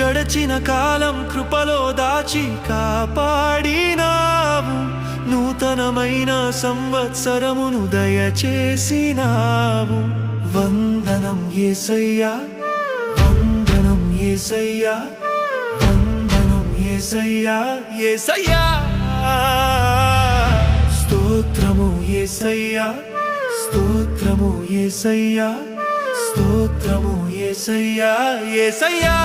గడచిన కాలం కృపలో దాచి కాపాడినావు. నూతనమైన సంవత్సరమును దయచేసినావు. వందనం ఏసయ్యా వందనం ఏసయ్యా వందనం ఏసయ్యా ఏసయ్యా. స్తోత్రము ఏసయ్యా స్తోత్రము ఏసయ్యా స్తోత్రము ఏసయ్యా ఏసయ్యా.